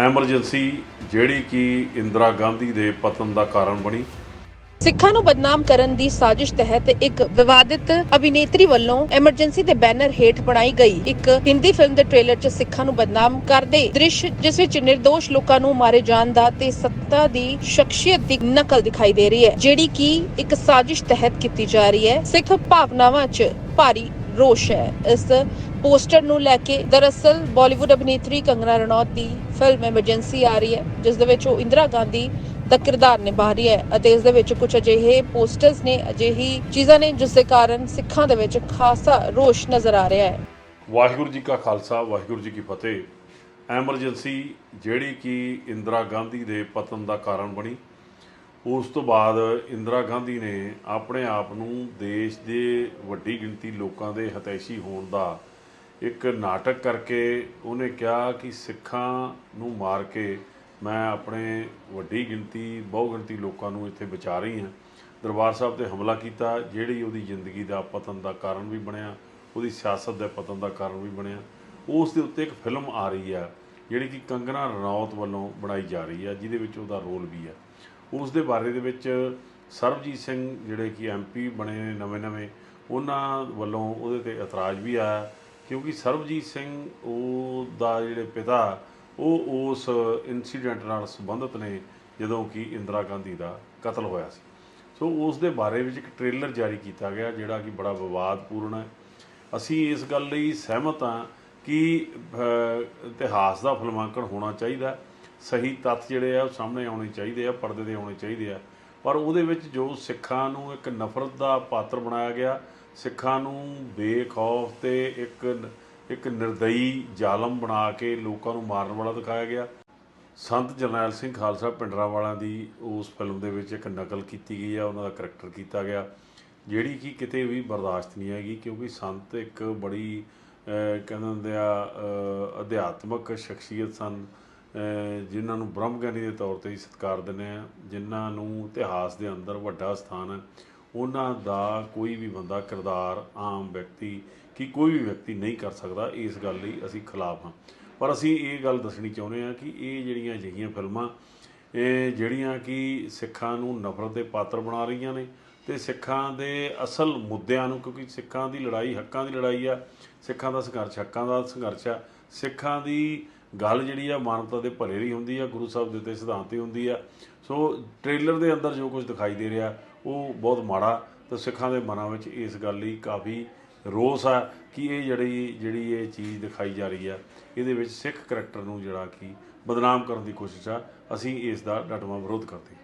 Emergency ਜਿਹੜੀ ਕਿ ਇੰਦਰਾ ਗਾਂਧੀ ਦੇ ਪਤਨ ਦਾ ਕਾਰਨ ਬਣੀ। ਸਿੱਖਾਂ ਨੂੰ ਬਦਨਾਮ ਕਰਨ ਦੀ ਸਾਜ਼ਿਸ਼ ਤਹਿਤ ਇੱਕ ਵਿਵਾਦਿਤ ਅਭਿਨੇਤਰੀ ਵੱਲੋਂ ਐਮਰਜੈਂਸੀ ਦੇ ਬੈਨਰ ਹੇਠ ਬਣਾਈ ਗਈ। ਇੱਕ ਹਿੰਦੀ ਫਿਲਮ ਦੇ ਟ੍ਰੇਲਰ 'ਚ ਸਿੱਖਾਂ ਨੂੰ ਬਦਨਾਮ ਕਰਦੇ ਦ੍ਰਿਸ਼, ਜਿਸ ਵਿੱਚ ਨਿਰਦੋਸ਼ ਲੋਕਾਂ ਨੂੰ ਮਾਰੇ ਜਾਣ ਦਾ ਤੇ ਸੱਤਾ ਦੀ ਸ਼ਖਸੀਅਤ ਦੀ ਨਕਲ ਦਿਖਾਈ ਦੇ ਰਹੀ ਹੈ, ਜਿਹੜੀ ਕਿ ਇੱਕ ਸਾਜ਼ਿਸ਼ ਤਹਿਤ ਕੀਤੀ ਜਾ ਰਹੀ ਹੈ। ਸਿੱਖ ਭਾਵਨਾਵਾਂ 'ਚ ਭਾਰੀ ਰੋਸ਼ ਹੈ। ਇਸ ਪੋਸਟਰ ਨੂੰ ਲੈ ਕੇ ਦਰਅਸਲ ਬਾਲੀਵੁੱਡ ਅਭਿਨੇਤਰੀ ਕੰਗਨਾ ਰਣੌਤ ਦੀ ਫਿਲਮ ਐਮਰਜੈਂਸੀ ਆ ਰਹੀ ਹੈ, ਜਿਸ ਦੇ ਵਿੱਚ ਉਹ ਇੰਦਰਾ ਗਾਂਧੀ ਦਾ ਕਿਰਦਾਰ ਨਿਭਾ ਰਹੀ ਹੈ ਅਤੇ ਇਸ ਦੇ ਵਿੱਚ ਕੁਝ ਅਜਿਹੇ ਪੋਸਟਰਸ ਨੇ, ਅਜਿਹੀ ਚੀਜ਼ਾਂ ਨੇ ਜਿਸ ਦੇ ਕਾਰਨ ਸਿੱਖਾਂ ਦੇ ਵਿੱਚ ਖਾਸਾ ਰੋਸ਼ ਨਜ਼ਰ ਆ ਰਿਹਾ ਹੈ। ਵਾਹਿਗੁਰੂ ਜੀ ਕਾ ਖਾਲਸਾ, ਵਾਹਿਗੁਰੂ ਜੀ ਕੀ ਫਤਿਹ। ਐਮਰਜੈਂਸੀ ਜਿਹੜੀ ਕਿ ਇੰਦਰਾ ਗਾਂਧੀ ਦੇ ਪਤਨ ਦਾ ਕਾਰਨ ਬਣੀ, ਉਸ ਤੋਂ ਬਾਅਦ ਇੰਦਰਾ ਗਾਂਧੀ ਨੇ ਆਪਣੇ ਆਪ ਨੂੰ ਦੇਸ਼ ਦੇ ਵੱਡੀ ਗਿਣਤੀ ਲੋਕਾਂ ਦੇ ਹਤੈਸ਼ੀ ਹੋਣ ਦਾ ਇੱਕ ਨਾਟਕ ਕਰਕੇ ਉਹਨੇ ਕਿਹਾ ਕਿ ਸਿੱਖਾਂ ਨੂੰ ਮਾਰ ਕੇ ਮੈਂ ਆਪਣੇ ਵੱਡੀ ਗਿਣਤੀ, ਬਹੁਗਿਣਤੀ ਲੋਕਾਂ ਨੂੰ ਇੱਥੇ ਬਚਾ ਰਹੀ ਹਾਂ। ਦਰਬਾਰ ਸਾਹਿਬ ਤੇ ਹਮਲਾ ਕੀਤਾ, ਜਿਹੜੀ ਉਹਦੀ ਜ਼ਿੰਦਗੀ ਦਾ ਪਤਨ ਦਾ ਕਾਰਨ ਵੀ ਬਣਿਆ, ਉਹਦੀ ਸਿਆਸਤ ਦੇ ਪਤਨ ਦਾ ਕਾਰਨ ਵੀ ਬਣਿਆ। ਉਸ ਦੇ ਉੱਤੇ ਇੱਕ ਫਿਲਮ ਆ ਰਹੀ ਆ, ਜਿਹੜੀ ਕਿ ਕੰਗਨਾ ਰਣੌਤ ਵੱਲੋਂ ਬਣਾਈ ਜਾ ਰਹੀ ਆ, ਜਿਹਦੇ ਵਿੱਚ ਉਹਦਾ ਰੋਲ ਵੀ ਆ। ਉਸ ਦੇ ਬਾਰੇ ਦੇ ਵਿੱਚ ਸਰਬਜੀਤ ਸਿੰਘ, ਜਿਹੜੇ ਕਿ ਐਮਪੀ ਬਣੇ ਨੇ ਨਵੇਂ-ਨਵੇਂ, ਉਹਨਾਂ ਵੱਲੋਂ ਉਹਦੇ ਤੇ ਇਤਰਾਜ਼ ਵੀ ਆਇਆ। ਕਿਉਂਕਿ ਸਰਬਜੀਤ ਸਿੰਘ ਉਹ ਦਾ ਜਿਹੜੇ ਪਿਤਾ, ਉਹ ਉਸ ਇਨਸੀਡੈਂਟ ਨਾਲ ਸੰਬੰਧਿਤ ਨੇ, ਜਦੋਂ ਕਿ ਇੰਦਰਾ ਗਾਂਧੀ ਦਾ ਕਤਲ ਹੋਇਆ ਸੀ। ਸੋ ਉਸ ਦੇ ਬਾਰੇ ਵਿੱਚ ਇੱਕ ਟ੍ਰੇਲਰ ਜਾਰੀ ਕੀਤਾ ਗਿਆ, ਜਿਹੜਾ ਕਿ ਬੜਾ ਵਿਵਾਦਪੂਰਨ ਹੈ। ਅਸੀਂ ਇਸ ਗੱਲ ਲਈ ਸਹਿਮਤ ਹਾਂ ਕਿ ਇਤਿਹਾਸ ਦਾ ਫਿਲਮਾਂਕਣ ਹੋਣਾ ਚਾਹੀਦਾ ਸਹੀ ਤੱਥ ਜਿਹੜੇ ਆ, ਉਹ ਸਾਹਮਣੇ ਆਉਣੇ ਚਾਹੀਦੇ ਆ, ਪਰਦੇ ਤੇ ਆਉਣੇ ਚਾਹੀਦੇ ਆ। ਪਰ ਉਹਦੇ ਵਿੱਚ ਜੋ ਸਿੱਖਾਂ ਨੂੰ ਇੱਕ ਨਫ਼ਰਤ ਦਾ ਪਾਤਰ ਬਣਾਇਆ ਗਿਆ, ਸਿੱਖਾਂ ਨੂੰ ਬੇਖੌਫ ਤੇ ਇੱਕ ਇੱਕ ਨਿਰਦਈ ਜ਼ਾਲਮ ਬਣਾ ਕੇ ਲੋਕਾਂ ਨੂੰ ਮਾਰਨ ਵਾਲਾ ਦਿਖਾਇਆ ਗਿਆ। ਸੰਤ ਜਰਨੈਲ ਸਿੰਘ ਖਾਲਸਾ ਪਿੰਡਰਾਵਾਲਾ ਦੀ ਉਸ ਫਿਲਮ ਦੇ ਵਿੱਚ ਇੱਕ ਨਕਲ ਕੀਤੀ ਗਈ ਆ, ਉਹਨਾਂ ਦਾ ਕਰੈਕਟਰ ਕੀਤਾ ਗਿਆ, ਜਿਹੜੀ ਕਿ ਕਿਤੇ ਵੀ ਬਰਦਾਸ਼ਤ ਨਹੀਂ ਹੈਗੀ, ਕਿਉਂਕਿ ਸੰਤ ਇੱਕ ਬੜੀ ਕਹਿੰਦੇ ਹੁੰਦੇ ਆ ਅਧਿਆਤਮਕ ਸ਼ਖਸੀਅਤ ਸਨ। ਜਿਨ੍ਹਾਂ ਨੂੰ ਬ੍ਰਹਮ ਗਿਆਨੀ ਦੇ ਤੌਰ ਤੇ ਹੀ ਸਤਿਕਾਰ ਦਿੰਦੇ ਆ ਜਿਨ੍ਹਾਂ ਨੂੰ ਇਤਿਹਾਸ ਦੇ ਅੰਦਰ ਵੱਡਾ ਸਥਾਨ ਹੈ, ਉਹਨਾਂ ਦਾ ਕੋਈ ਵੀ ਬੰਦਾ, ਕਿਰਦਾਰ, ਆਮ ਵਿਅਕਤੀ ਕਿ ਕੋਈ ਵੀ ਵਿਅਕਤੀ ਨਹੀਂ ਕਰ ਸਕਦਾ, ਇਸ ਗੱਲ ਲਈ ਅਸੀਂ ਖਿਲਾਫ ਹਾਂ। ਪਰ ਅਸੀਂ ਇਹ ਗੱਲ ਦੱਸਣੀ ਚਾਹੁੰਦੇ ਹਾਂ ਕਿ ਇਹ ਜਿਹੜੀਆਂ ਅਜਿਹੀਆਂ ਫਿਲਮਾਂ, ਇਹ ਜਿਹੜੀਆਂ ਕਿ ਸਿੱਖਾਂ ਨੂੰ ਨਫ਼ਰਤ ਦੇ ਪਾਤਰ ਬਣਾ ਰਹੀਆਂ ਨੇ ਤੇ ਸਿੱਖਾਂ ਦੇ ਅਸਲ ਮੁੱਦਿਆਂ ਨੂੰ, ਕਿਉਂਕਿ ਸਿੱਖਾਂ ਦੀ ਲੜਾਈ ਹੱਕਾਂ ਦੀ ਲੜਾਈ ਆ, ਸਿੱਖਾਂ ਦਾ ਸੰਘਰਸ਼ ਹੱਕਾਂ ਦਾ ਸੰਘਰਸ਼ ਆ, ਸਿੱਖਾਂ ਦੀ ਗੱਲ ਜਿਹੜੀ ਆ ਮਾਨਵਤਾ ਦੇ ਭਲੇ ਦੀ ਹੁੰਦੀ ਆ, ਗੁਰੂ ਸਾਹਿਬ ਦੇ ਉੱਤੇ ਸਿਧਾਂਤ ਤੇ ਹੁੰਦੀ ਆ। ਸੋ ਟ੍ਰੇਲਰ ਦੇ ਅੰਦਰ ਜੋ ਕੁਝ ਦਿਖਾਈ ਦੇ ਰਿਹਾ, ਉਹ ਬਹੁਤ ਮਾੜਾ ਤੇ ਸਿੱਖਾਂ ਦੇ ਮਨਾਂ ਵਿੱਚ ਇਸ ਗੱਲ ਲਈ ਕਾਫੀ ਰੋਸ ਆ ਕਿ ਇਹ ਜਿਹੜੀ ਜਿਹੜੀ ਇਹ ਚੀਜ਼ ਦਿਖਾਈ ਜਾ ਰਹੀ ਆ, ਇਹਦੇ ਵਿੱਚ ਸਿੱਖ ਕਰੈਕਟਰ ਨੂੰ ਜਿਹੜਾ ਕਿ ਬਦਨਾਮ ਕਰਨ ਦੀ ਕੋਸ਼ਿਸ਼ ਆ, ਅਸੀਂ ਇਸ ਦਾ ਡਟਵਾਂ ਵਿਰੋਧ ਕਰਦੇ